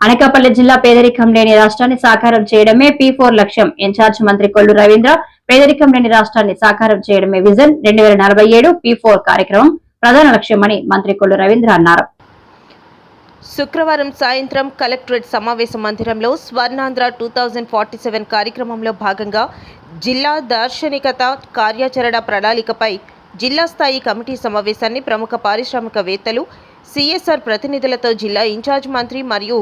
అనకాపల్లి జిల్లా పేదరికం లేని రాష్ట్రాన్ని సాకారం చేయడమే పి ఫోర్ లక్ష్యం. ఇన్ఛార్జ్ మంత్రి కొల్లు రవీంద్ర పేదరికం లేని రాష్ట్రాన్ని సాకారం చేయడమే విజన్. రెండు వేల నలభై ఏడు పి ఫోర్ కార్యక్రమం ప్రధాన లక్ష్యమని మంత్రి కొల్లు రవీంద్ర అన్నారు. శుక్రవారం సాయంత్రం కలెక్టరేట్ సమావేశ మందిరంలో Swarnandhra two thousand forty seven కార్యక్రమంలో భాగంగా జిల్లా దార్శనికత కార్యాచరణ ప్రణాళికపై జిల్లా స్థాయి కమిటీ సమావేశాన్ని ప్రముఖ పారిశ్రామికవేత్తలు సిఎస్ఆర్ ప్రతినిధులతో జిల్లా ఇన్ఛార్జ్ మంత్రి మరియు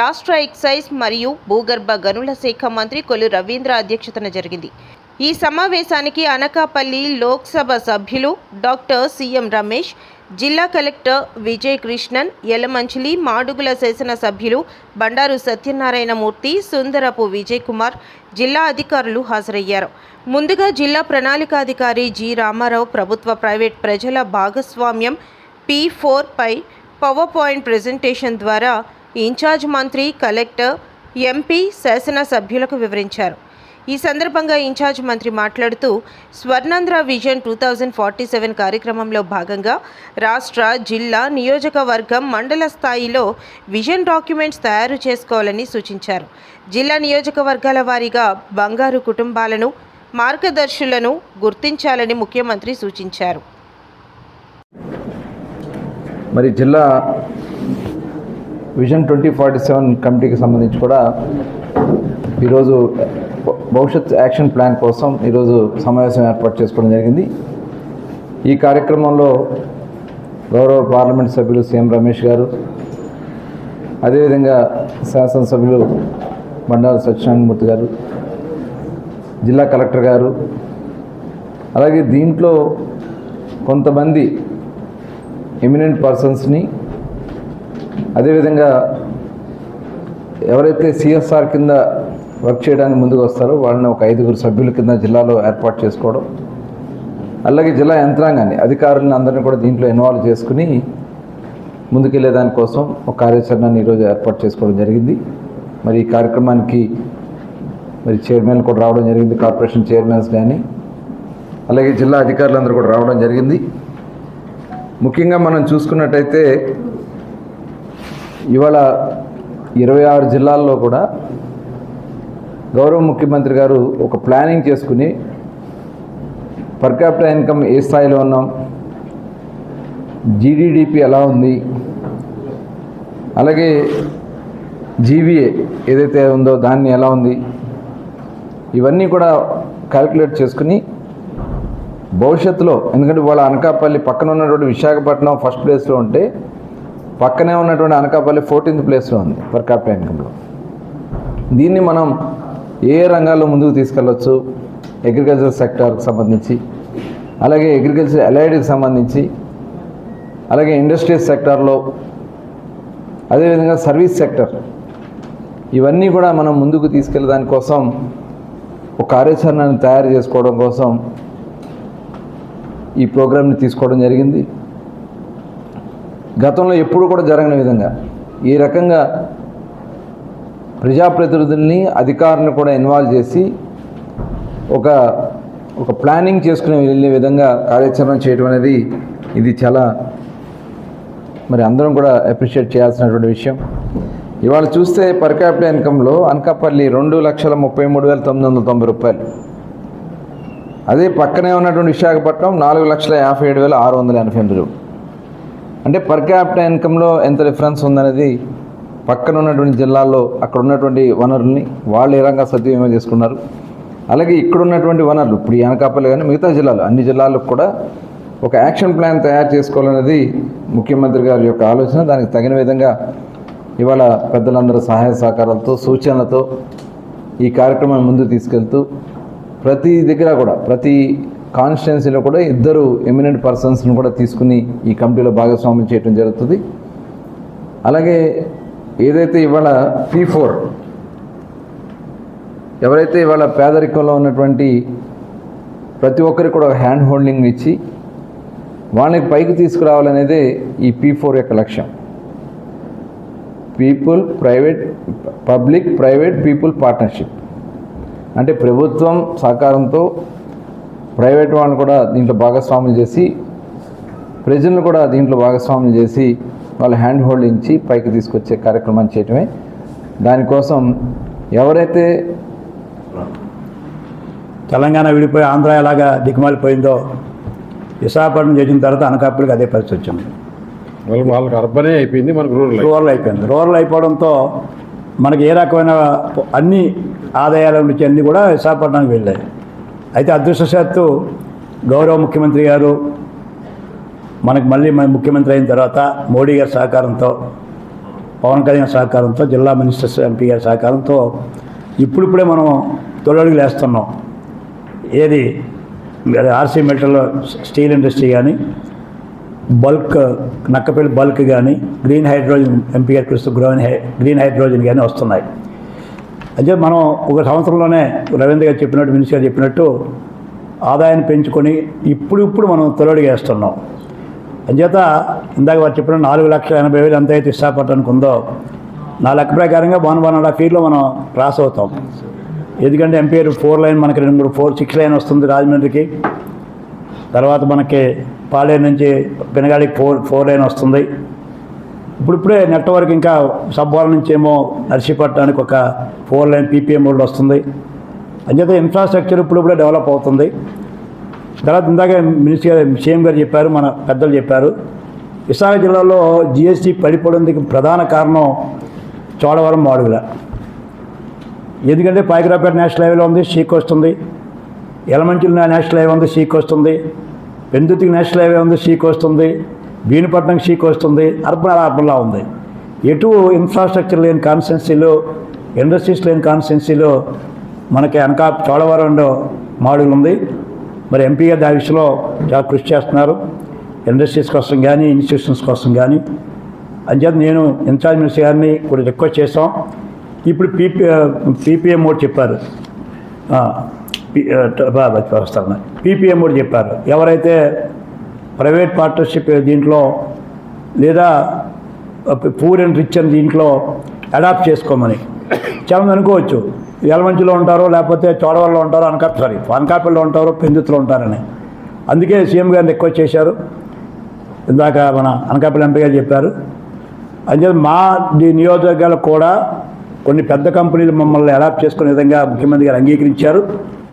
రాష్ట్ర ఎక్సైజ్ మరియు భూగర్భ గనుల శాఖ మంత్రి కొలు రవీంద్ర అధ్యక్షతన జరిగింది. ఈ సమావేశానికి అనకాపల్లి లోక్సభ సభ్యులు డాక్టర్ సిఎం రమేష్ జిల్లా కలెక్టర్ విజయ్ కృష్ణన్ యలమంచిలి మాడుగుల శాసన సభ్యులు బండారు సత్యనారాయణమూర్తి సుందరపు విజయ్ కుమార్ జిల్లా అధికారులు హాజరయ్యారు. ముందుగా జిల్లా ప్రణాళికాధికారి జి రామారావు ప్రభుత్వ ప్రైవేట్ ప్రజల భాగస్వామ్యం పీ ఫోర్ పై పవర్ పాయింట్ ప్రెజెంటేషన్ ద్వారా ఇన్ఛార్జ్ మంత్రి కలెక్టర్ ఎంపీ శాసనసభ్యులకు వివరించారు. ఈ సందర్భంగా ఇన్ఛార్జ్ మంత్రి మాట్లాడుతూ Swarnandhra vision two thousand forty seven కార్యక్రమంలో భాగంగా రాష్ట్ర జిల్లా నియోజకవర్గం మండల స్థాయిలో విజన్ డాక్యుమెంట్స్ తయారు చేసుకోవాలని సూచించారు. జిల్లా నియోజకవర్గాల వారీగా బంగారు కుటుంబాలను మార్గదర్శులను గుర్తించాలని ముఖ్యమంత్రి సూచించారు. మరి జిల్లా విజన్ ట్వంటీ ఫార్టీ సెవెన్ కమిటీకి సంబంధించి కూడా ఈరోజు భవిష్యత్ యాక్షన్ ప్లాన్ కోసం ఈరోజు సమావేశం ఏర్పాటు చేసుకోవడం జరిగింది. ఈ కార్యక్రమంలో గౌరవ పార్లమెంట్ సభ్యులు సీఎం రమేష్ గారు అదేవిధంగా శాసనసభ్యులు బండారు సత్యనారాయణమూర్తి గారు జిల్లా కలెక్టర్ గారు అలాగే దీంట్లో కొంతమంది ఎమినెంట్ పర్సన్స్ని అదేవిధంగా ఎవరైతే సిఎస్ఆర్ కింద వర్క్ చేయడానికి ముందుకు వస్తారో వాళ్ళని ఒక ఐదుగురు సభ్యుల కింద జిల్లాలో ఏర్పాటు చేసుకోవడం అలాగే జిల్లా యంత్రాంగాన్ని అధికారులను అందరినీ కూడా దీంట్లో ఇన్వాల్వ్ చేసుకుని ముందుకెళ్ళే దానికోసం ఒక కార్యాచరణను ఈరోజు ఏర్పాటు చేసుకోవడం జరిగింది. మరి ఈ కార్యక్రమానికి మరి చైర్మన్ కూడా రావడం జరిగింది కార్పొరేషన్ చైర్మన్స్ కానీ అలాగే జిల్లా అధికారులందరూ కూడా రావడం జరిగింది. ముఖ్యంగా మనం చూసుకున్నట్టయితే ఇవాళ ఇరవై ఆరు జిల్లాల్లో కూడా గౌరవ ముఖ్యమంత్రి గారు ఒక ప్లానింగ్ చేసుకుని పర్ క్యాపిటల్ ఇన్కమ్ ఏ స్థాయిలో ఉన్నాం? జీడిడిపి ఎలా ఉంది? అలాగే జీవీఏ ఏదైతే ఉందో దాన్ని ఎలా ఉంది? ఇవన్నీ కూడా క్యాల్కులేట్ చేసుకుని భవిష్యత్తులో ఎందుకంటే వాళ్ళ అనకాపల్లి పక్కన ఉన్నటువంటి విశాఖపట్నం ఫస్ట్ ప్లేస్లో ఉంటే పక్కనే ఉన్నటువంటి అనకాపల్లి ఫోర్టీన్త్ ప్లేస్లో ఉంది పర్ క్యాపిటల్ ఇన్కంలో దీన్ని మనం ఏ రంగాల్లో ముందుకు తీసుకెళ్ళవచ్చు అగ్రికల్చర్ సెక్టార్కి సంబంధించి అలాగే అగ్రికల్చర్ అలైడ్కి సంబంధించి అలాగే ఇండస్ట్రీస్ సెక్టార్లో అదేవిధంగా సర్వీస్ సెక్టర్ ఇవన్నీ కూడా మనం ముందుకు తీసుకెళ్ళే దానికోసం ఒక కార్యాచరణను తయారు చేసుకోవడం కోసం ఈ ప్రోగ్రామ్ని తీసుకోవడం జరిగింది. గతంలో ఎప్పుడు కూడా జరగని విధంగా ఈ రకంగా ప్రజాప్రతినిధుల్ని అధికారులను కూడా ఇన్వాల్వ్ చేసి ఒక ఒక ప్లానింగ్ చేసుకుని వెళ్ళే విధంగా కార్యాచరణ చేయడం అనేది ఇది చాలా మరి అందరం కూడా అప్రిషియేట్ చేయాల్సినటువంటి విషయం. ఇవాళ చూస్తే పర్ క్యాపిటల్ ఇన్కంలో అనకాపల్లి రెండు లక్షల ముప్పై మూడు వేల తొమ్మిది వందల తొంభై రూపాయలు. అదే పక్కనే ఉన్నటువంటి విశాఖపట్నం నాలుగు లక్షల యాభై ఏడు వేల ఆరు వందల ఎనభై ఎనిమిది రూపాయలు. అంటే పర్ క్యాపిటల్ ఇన్కంలో ఎంత డిఫరెన్స్ ఉందనేది పక్కన ఉన్నటువంటి జిల్లాల్లో అక్కడ ఉన్నటువంటి వనరుల్ని వాళ్ళు ఏ రంగా సద్వినియోగం చేసుకున్నారు. అలాగే ఇక్కడ ఉన్నటువంటి వనరులు ఇప్పుడు అనకాపల్లి కానీ మిగతా జిల్లాలు అన్ని జిల్లాలకు కూడా ఒక యాక్షన్ ప్లాన్ తయారు చేసుకోవాలనేది ముఖ్యమంత్రి గారి యొక్క ఆలోచన. దానికి తగిన విధంగా ఇవాళ పెద్దలందరూ సహాయ సహకారాలతో సూచనలతో ఈ కార్యక్రమాన్ని ముందుకు తీసుకెళ్తూ ప్రతి దగ్గర కూడా ప్రతి కాన్స్టిట్యున్సీలో కూడా ఇద్దరు ఎమినెంట్ పర్సన్స్ని కూడా తీసుకుని ఈ కమిటీలో భాగస్వామ్యం చేయడం జరుగుతుంది. అలాగే ఏదైతే ఇవాళ పీ ఫోర్ ఎవరైతే ఇవాళ పేదరికంలో ఉన్నటువంటి ప్రతి ఒక్కరికి కూడా హ్యాండ్ హోల్డింగ్ ఇచ్చి వాళ్ళకి పైకి తీసుకురావాలనేదే ఈ పీ ఫోర్ యొక్క లక్ష్యం. People private public private people partnership. అంటే ప్రభుత్వం సహకారంతో ప్రైవేట్ వాళ్ళని కూడా దీంట్లో భాగస్వాములు చేసి ప్రజలను కూడా దీంట్లో భాగస్వాములు చేసి వాళ్ళ హ్యాండ్ హోల్డ్ ఇచ్చి పైకి తీసుకొచ్చే కార్యక్రమాన్ని చేయటమే. దానికోసం ఎవరైతే తెలంగాణ విడిపోయి ఆంధ్ర ఎలాగా దిక్కుమాలిపోయిందో విశాఖపట్నం చేసిన తర్వాత అనకాపల్లికి అదే పరిస్థితి వచ్చింది. వాళ్ళకి వాళ్ళకి అర్బనే అయిపోయింది మనకు రూరల్ రూరల్ అయిపోయింది. రూరల్ అయిపోవడంతో మనకి ఏ రకమైన అన్ని ఆదాయాల నుంచి అన్నీ కూడా విశాఖపట్నానికి వెళ్ళాయి. అయితే అదృష్టశాత్తు గౌరవ ముఖ్యమంత్రి గారు మనకు మళ్ళీ మన ముఖ్యమంత్రి అయిన తర్వాత మోడీ గారి సహకారంతో పవన్ కళ్యాణ్ సహకారంతో జిల్లా మినిస్టర్స్ ఎంపీ గారి సహకారంతో ఇప్పుడిప్పుడే మనం తొలడుగులు వేస్తున్నాం ఏది ఆర్సీ మెటల్ స్టీల్ ఇండస్ట్రీ కానీ బల్క్ నక్కపల్లి బల్క్ కానీ గ్రీన్ హైడ్రోజన్ ఎంపీఆర్ గారు పిలుస్తూ హై గ్రీన్ హైడ్రోజన్ కానీ వస్తున్నాయి. అంటే మనం ఒక సంవత్సరంలోనే రవీంద్ర గారు చెప్పినట్టు మినిస్టర్ గారు చెప్పినట్టు ఆదాయాన్ని పెంచుకొని ఇప్పుడు ఇప్పుడు మనం తొలడిగా వేస్తున్నాం. అంచేత ఇందాక వారు చెప్పిన నాలుగు లక్షల ఎనభై వేలు ఎంత అయితే ఇష్టపడటానికి ఉందో నా లెక్క ప్రకారంగా వన్ వన్ అండ్ హాఫ్ ఇయర్లో మనం క్రాస్ అవుతాం. ఎందుకంటే ఎంపీఆర్ ఫోర్ లైన్ మనకి రెండు మూడు ఫోర్ సిక్స్ లైన్ వస్తుంది రాజమండ్రికి. తర్వాత మనకి పాలేరు నుంచి పెనగాడికి ఫోర్ ఫోర్ లైన్ వస్తుంది. ఇప్పుడిప్పుడే నెట్వర్క్ ఇంకా సబ్బాల నుంచి ఏమో నర్సీపట్నానికి ఒక ఫోర్ లైన్ పీపీఎం రోడ్ వస్తుంది. అంచేత ఇన్ఫ్రాస్ట్రక్చర్ ఇప్పుడిప్పుడే డెవలప్ అవుతుంది. తర్వాత ఇందాక మినిస్టర్ గారు సీఎం గారు చెప్పారు మన పెద్దలు చెప్పారు. విశాఖ జిల్లాలో జిఎస్టీ పడిపోవడానికి ప్రధాన కారణం చోడవరం మాడుగుల. ఎందుకంటే పాయకరాపేట నేషనల్ హైవేలో ఉంది సీక్ వస్తుంది ఎలమంచుల నేషనల్ హైవే ఉంది సీక్ వస్తుంది పెందుతికి నేషనల్ హైవే ఉంది షీక్ వస్తుంది భీనిపట్నం షీక్ వస్తుంది అర్బన్ అర్బన్లా ఉంది. ఎటు ఇన్ఫ్రాస్ట్రక్చర్ లేని కాన్స్టెన్సీలో ఇండస్ట్రీస్ లేని కాన్స్టెన్సీలో మనకి అనకా చోడవరంలో మాడుగులు ఉంది. మరి ఎంపీ దా విషయంలో చాలా కృషి చేస్తున్నారు. ఇండస్ట్రీస్ కోసం కానీ ఇన్స్టిట్యూషన్స్ కోసం కానీ అంచేత నేను ఇన్ఛార్జ్ మినిస్టర్ గారిని కూడా రిక్వెస్ట్ చేస్తాం ఇప్పుడు పీపీ పీపీఎం మోడ్ చెప్పారు. Uh, వస్తాను. పీపీఎం కూడా చెప్పారు. ఎవరైతే ప్రైవేట్ పార్ట్నర్షిప్ దీంట్లో లేదా పూర్ అండ్ రిచ్ అని దీంట్లో అడాప్ట్ చేసుకోమని. చాలామంది అనుకోవచ్చు ఎలమంచిలో ఉంటారో లేకపోతే చోడవల్లో ఉంటారో అనకా సారీ అనకాపల్లిలో ఉంటారో పెందుతులో ఉంటారని. అందుకే సీఎం గారిని రిక్వెస్ట్ చేశారు. ఇందాక మన అనకాపల్లి ఎంపీ గారు చెప్పారు. అంతే మా నియోజకవర్గాలకు కూడా కొన్ని పెద్ద కంపెనీలు మమ్మల్ని అడాప్ట్ చేసుకునే విధంగా ముఖ్యమంత్రి గారు అంగీకరించారు.